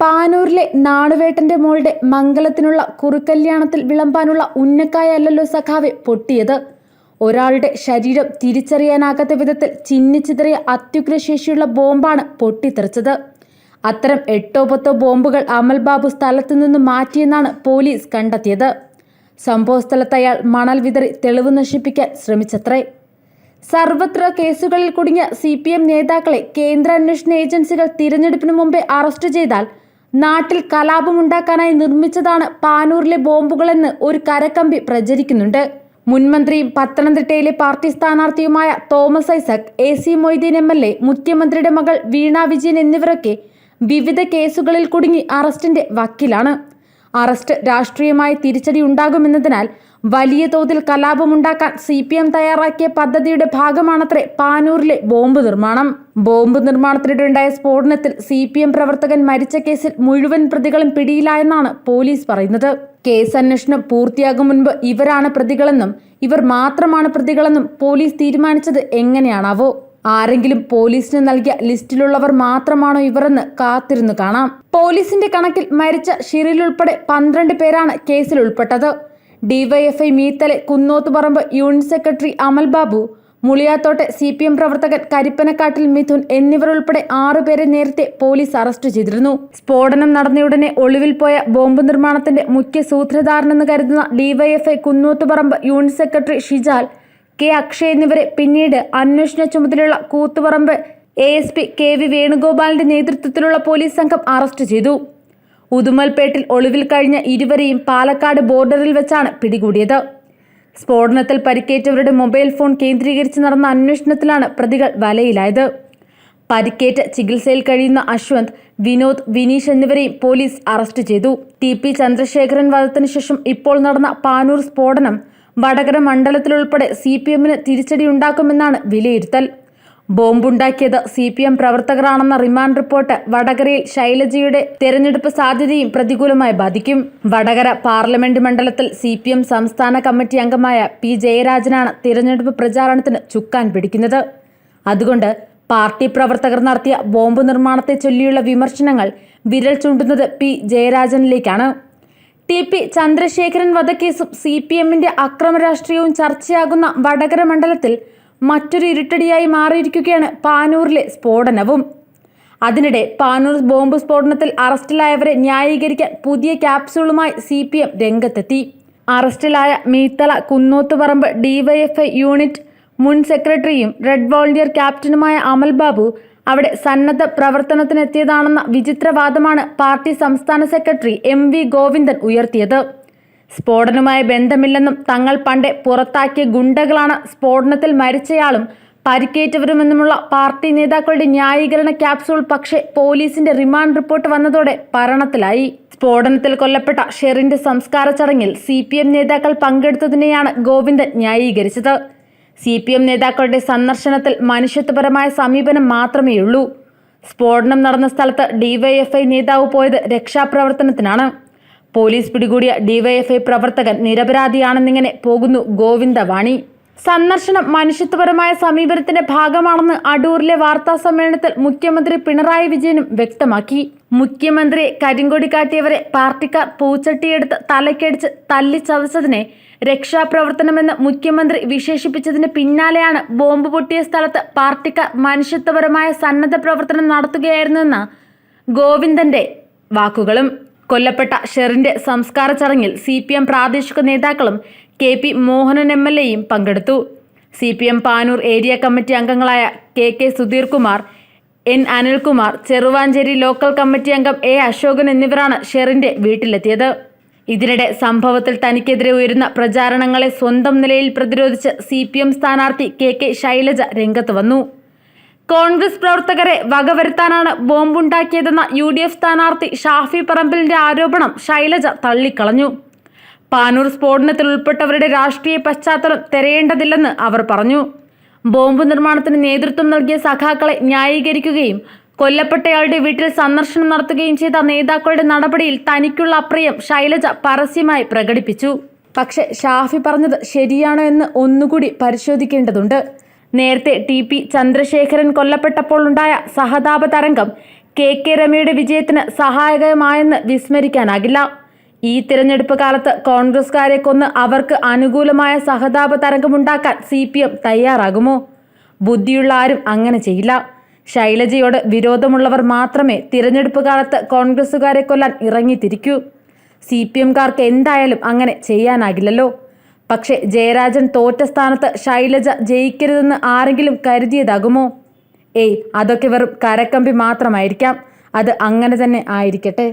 പാനൂരിലെ നാണുവേട്ടന്റെ മോളുടെ മംഗലത്തിനുള്ള കുറുക്കല്യാണത്തിൽ വിളമ്പാനുള്ള ഉന്നക്കായല്ലോ സഖാവെ പൊട്ടിയത്. ഒരാളുടെ ശരീരം തിരിച്ചറിയാനാകാത്ത വിധത്തിൽ ചിന്നിച്ചിതറിയ അത്യുഗ്രശേഷിയുള്ള ബോംബാണ് പൊട്ടിത്തെറിച്ചത്. അത്തരം എട്ടോ പത്തോ ബോംബുകൾ അമൽ ബാബു സ്ഥലത്തു നിന്ന് മാറ്റിയെന്നാണ് പോലീസ് കണ്ടെത്തിയത്. സംഭവസ്ഥലത്ത് അയാൾ മണൽ വിതറി തെളിവ് നശിപ്പിക്കാൻ ശ്രമിച്ചത്രേ. സർവത്ര കേസുകളിൽ കുടുങ്ങിയ സി പി എം നേതാക്കളെ കേന്ദ്ര അന്വേഷണ ഏജൻസികൾ തിരഞ്ഞെടുപ്പിന് മുമ്പേ അറസ്റ്റ് ചെയ്താൽ നാട്ടിൽ കലാപമുണ്ടാക്കാനായി നിർമ്മിച്ചതാണ് പാനൂരിലെ ബോംബുകളെന്ന് ഒരു കരക്കമ്പി പ്രചരിക്കുന്നുണ്ട്. മുൻമന്ത്രിയും പത്തനംതിട്ടയിലെ party സ്ഥാനാർത്ഥിയുമായ Thomas Isaac A C Moideen M L A മുഖ്യമന്ത്രിയുടെ മകൾ വീണ വിജയൻ എന്നിവരൊക്കെ വിവിധ കേസുകളിൽ കുടുങ്ങി അറസ്റ്റിന്റെ വക്കിലാണ്. അറസ്റ്റ് രാഷ്ട്രീയമായി തിരിച്ചടി ഉണ്ടാകുമെന്നതിനാൽ വലിയ തോതിൽ കലാപമുണ്ടാക്കാൻ സി പി എം തയ്യാറാക്കിയ പദ്ധതിയുടെ ഭാഗമാണത്രേ പാനൂരിലെ ബോംബ് നിർമ്മാണം. ബോംബ് നിർമ്മാണത്തിനിടെ ഉണ്ടായ സ്ഫോടനത്തിൽ സി പി എം പ്രവർത്തകൻ മരിച്ച കേസിൽ മുഴുവൻ പ്രതികളും പിടിയിലായെന്നാണ് പോലീസ് പറയുന്നത്. കേസ് അന്വേഷണം പൂർത്തിയാകും മുൻപ് ഇവരാണ് പ്രതികളെന്നും ഇവർ മാത്രമാണ് പ്രതികളെന്നും പോലീസ് തീരുമാനിച്ചത് എങ്ങനെയാണാവോ. ആരെങ്കിലും പോലീസിന് നൽകിയ ലിസ്റ്റിലുള്ളവർ മാത്രമാണോ ഇവരെന്ന് കാത്തിരുന്നു കാണാം. പോലീസിന്റെ കണക്കിൽ മരിച്ച ഷിറിൽ ഉൾപ്പെടെ പന്ത്രണ്ട് പേരാണ് കേസിൽ ഉൾപ്പെട്ടത്. DYFI മീത്തലെ Kunnothuparamba unit secretary Amal Babu മുളിയാത്തോട്ടെ സി പി എം പ്രവർത്തകൻ കരിപ്പനക്കാട്ടിൽ മിഥുൻ എന്നിവരുൾപ്പെടെ ആറുപേരെ നേരത്തെ പോലീസ് അറസ്റ്റ് ചെയ്തിരുന്നു. സ്ഫോടനം നടന്നയുടനെ ഒളിവിൽ പോയ ബോംബ് നിർമ്മാണത്തിന്റെ മുഖ്യ സൂത്രധാരനെന്ന് കരുതുന്ന DYFI Kunnothuparamba unit secretary Shijal K Akshay എന്നിവരെ പിന്നീട് അന്വേഷണ ചുമതലയുള്ള Koothuparamba A S P K V വേണുഗോപാലിന്റെ നേതൃത്വത്തിലുള്ള പോലീസ് സംഘം അറസ്റ്റ് ചെയ്തു. ഉദുമൽപേട്ടിൽ ഒളിവിൽ കഴിഞ്ഞ ഇരുവരെയും പാലക്കാട് ബോർഡറിൽ വെച്ചാണ് പിടികൂടിയത്. സ്ഫോടനത്തിൽ പരിക്കേറ്റവരുടെ മൊബൈൽ ഫോൺ കേന്ദ്രീകരിച്ച് നടന്ന അന്വേഷണത്തിലാണ് പ്രതികൾ വലയിലായത്. പരിക്കേറ്റ ചികിത്സയിൽ കഴിയുന്ന അശ്വന്ത് വിനോദ് വിനീഷ് എന്നിവരെയും പോലീസ് അറസ്റ്റ് ചെയ്തു. ടി പി ചന്ദ്രശേഖരൻ വധത്തിനു ശേഷം ഇപ്പോൾ നടന്ന പാനൂർ സ്ഫോടനം വടകര മണ്ഡലത്തിലുൾപ്പെടെ സി പി എമ്മിന് തിരിച്ചടിയുണ്ടാക്കുമെന്നാണ് വിലയിരുത്തൽ. ബോംബുണ്ടാക്കിയത് സി പി എം പ്രവർത്തകരാണെന്ന റിമാൻഡ് റിപ്പോർട്ട് വടകരയിൽ ശൈലജയുടെ തെരഞ്ഞെടുപ്പ് സാധ്യതയും പ്രതികൂലമായി ബാധിക്കും. വടകര പാർലമെന്റ് മണ്ഡലത്തിൽ സി പി എം സംസ്ഥാന കമ്മിറ്റി അംഗമായ പി ജയരാജനാണ് തിരഞ്ഞെടുപ്പ് പ്രചാരണത്തിന് ചുക്കാൻ പിടിക്കുന്നത്. അതുകൊണ്ട് പാർട്ടി പ്രവർത്തകർ നടത്തിയ ബോംബ് നിർമ്മാണത്തെ ചൊല്ലിയുള്ള വിമർശനങ്ങൾ വിരൽ ചൂണ്ടുന്നത് പി ജയരാജനിലേക്കാണ്. ടി പി ചന്ദ്രശേഖരൻ വധക്കേസും സി പി എമ്മിന്റെ അക്രമ രാഷ്ട്രീയവും ചർച്ചയാകുന്ന വടകര മണ്ഡലത്തിൽ മറ്റൊരു ഇരുട്ടടിയായി മാറിയിരിക്കുകയാണ് പാനൂരിലെ സ്ഫോടനവും. അതിനിടെ പാനൂർ ബോംബ് സ്ഫോടനത്തിൽ അറസ്റ്റിലായവരെ ന്യായീകരിക്കാൻ പുതിയ ക്യാപ്സ്യൂളുമായി സി പി എം രംഗത്തെത്തി. അറസ്റ്റിലായ മീത്തല കുന്നോത്തുപറമ്പ് ഡിവൈഎഫ്ഐ യൂണിറ്റ് മുൻ സെക്രട്ടറിയും റെഡ് വോളണ്ടിയർ ക്യാപ്റ്റനുമായ അമൽ ബാബു അവിടെ സന്നദ്ധ പ്രവർത്തനത്തിനെത്തിയതാണെന്ന വിചിത്രവാദമാണ് പാർട്ടി സംസ്ഥാന സെക്രട്ടറി എം വി ഗോവിന്ദൻ ഉയർത്തിയത്. സ്ഫോടനവുമായി ബന്ധമില്ലെന്നും തങ്ങൾ പണ്ടേ പുറത്താക്കിയ ഗുണ്ടകളാണ് സ്ഫോടനത്തിൽ മരിച്ചയാളും പരിക്കേറ്റവരുമെന്നുമുള്ള പാർട്ടി നേതാക്കളുടെ ന്യായീകരണ ക്യാപ്സൂൾ പക്ഷേ പോലീസിന്റെ റിമാൻഡ് റിപ്പോർട്ട് വന്നതോടെ ഭരണത്തിലായി സ്ഫോടനത്തിൽ കൊല്ലപ്പെട്ട ഷെറിന്റെ സംസ്കാര ചടങ്ങിൽ സി നേതാക്കൾ പങ്കെടുത്തതിനെയാണ് ഗോവിന്ദൻ ന്യായീകരിച്ചത്. സി പി എം നേതാക്കളുടെ സന്ദർശനത്തിൽ മനുഷ്യത്വപരമായ സമീപനം മാത്രമേയുള്ളൂ. സ്ഫോടനം നടന്ന സ്ഥലത്ത് ഡിവൈഎഫ്ഐ നേതാവ് പോയത് രക്ഷാപ്രവർത്തനത്തിനാണ്. പോലീസ് പിടികൂടിയ ഡിവൈഎഫ്ഐ പ്രവർത്തകൻ നിരപരാധിയാണെന്നിങ്ങനെ പോകുന്നു ഗോവിന്ദവാണി. സന്ദർശനം മനുഷ്യത്വപരമായ സമീപനത്തിന്റെ ഭാഗമാണെന്ന് അടൂരിലെ വാർത്താ സമ്മേളനത്തിൽ മുഖ്യമന്ത്രി പിണറായി വിജയനും വ്യക്തമാക്കി. മുഖ്യമന്ത്രിയെ കരിങ്കൊടി കാട്ടിയവരെ പാർട്ടിക്കാർ പൂച്ചട്ടിയെടുത്ത് തലക്കടിച്ച് തല്ലിച്ചതച്ചതിനെ രക്ഷാപ്രവർത്തനമെന്ന് മുഖ്യമന്ത്രി വിശേഷിപ്പിച്ചതിന് പിന്നാലെയാണ് ബോംബ് പൊട്ടിയ സ്ഥലത്ത് പാർട്ടിക്കാർ മനുഷ്യത്വപരമായ സന്നദ്ധ പ്രവർത്തനം നടത്തുകയായിരുന്നെന്ന ഗോവിന്ദന്റെ വാക്കുകളും. കൊല്ലപ്പെട്ട ഷെറിന്റെ സംസ്കാര ചടങ്ങിൽ സി പി എം പ്രാദേശിക നേതാക്കളും K P Mohanan M L എയും പങ്കെടുത്തു. C P M Panoor area committee അംഗങ്ങളായ K K Sudheer Kumar N Anilkumar Cheruvanchery local committee അംഗം എ അശോകൻ എന്നിവരാണ് ഷെറിന്റെ വീട്ടിലെത്തിയത്. ഇതിനിടെ സംഭവത്തിൽ തനിക്കെതിരെ ഉയരുന്ന പ്രചാരണങ്ങളെ സ്വന്തം നിലയിൽ പ്രതിരോധിച്ച് സി പി എം സ്ഥാനാർത്ഥി കെ കെ ശൈലജ രംഗത്ത് വന്നു. കോൺഗ്രസ് പ്രവർത്തകരെ വകവരുത്താനാണ് ബോംബുണ്ടാക്കിയതെന്ന യു ഡി എഫ് സ്ഥാനാർത്ഥി ഷാഫി പറമ്പിലിന്റെ ആരോപണം ശൈലജ തള്ളിക്കളഞ്ഞു. പാനൂർ സ്ഫോടനത്തിൽ ഉൾപ്പെട്ടവരുടെ രാഷ്ട്രീയ പശ്ചാത്തലം തെരയേണ്ടതില്ലെന്ന് അവർ പറഞ്ഞു. ബോംബ് നിർമ്മാണത്തിന് നേതൃത്വം നൽകിയ സഖാക്കളെ ന്യായീകരിക്കുകയും കൊല്ലപ്പെട്ടയാളുടെ വീട്ടിൽ സന്ദർശനം നടത്തുകയും ചെയ്ത നേതാക്കളുടെ നടപടിയിൽ തനിക്കുള്ള അപ്രിയം ശൈലജ പരസ്യമായി പ്രകടിപ്പിച്ചു. പക്ഷെ ഷാഫി പറഞ്ഞത് ശരിയാണോ എന്ന് ഒന്നുകൂടി പരിശോധിക്കേണ്ടതുണ്ട്. നേരത്തെ ടി പി ചന്ദ്രശേഖരൻ കൊല്ലപ്പെട്ടപ്പോൾ ഉണ്ടായ സഹതാപ തരംഗം കെ കെ രമയുടെ വിജയത്തിന് സഹായകമായെന്ന് വിസ്മരിക്കാനാകില്ല. ഈ തിരഞ്ഞെടുപ്പ് കാലത്ത് കോൺഗ്രസ്കാരെ കൊന്ന് അവർക്ക് അനുകൂലമായ സഹതാപ തരംഗമുണ്ടാക്കാൻ സി പി എം തയ്യാറാകുമോ? ബുദ്ധിയുള്ള ആരും അങ്ങനെ ചെയ്യില്ല. ശൈലജയോട് വിരോധമുള്ളവർ മാത്രമേ തിരഞ്ഞെടുപ്പ് കാലത്ത് കോൺഗ്രസുകാരെ കൊല്ലാൻ ഇറങ്ങിത്തിരിക്കൂ. സി പി എംകാർക്ക് എന്തായാലും അങ്ങനെ ചെയ്യാനാകില്ലല്ലോ. പക്ഷേ ജയരാജൻ തോറ്റ സ്ഥാനത്ത് ശൈലജ ജയിക്കരുതെന്ന് ആരെങ്കിലും കരുതിയതാകുമോ? ഏയ് അതൊക്കെ വെറും കരക്കമ്പി മാത്രമായിരിക്കാം. അത് അങ്ങനെ തന്നെ ആയിരിക്കട്ടെ.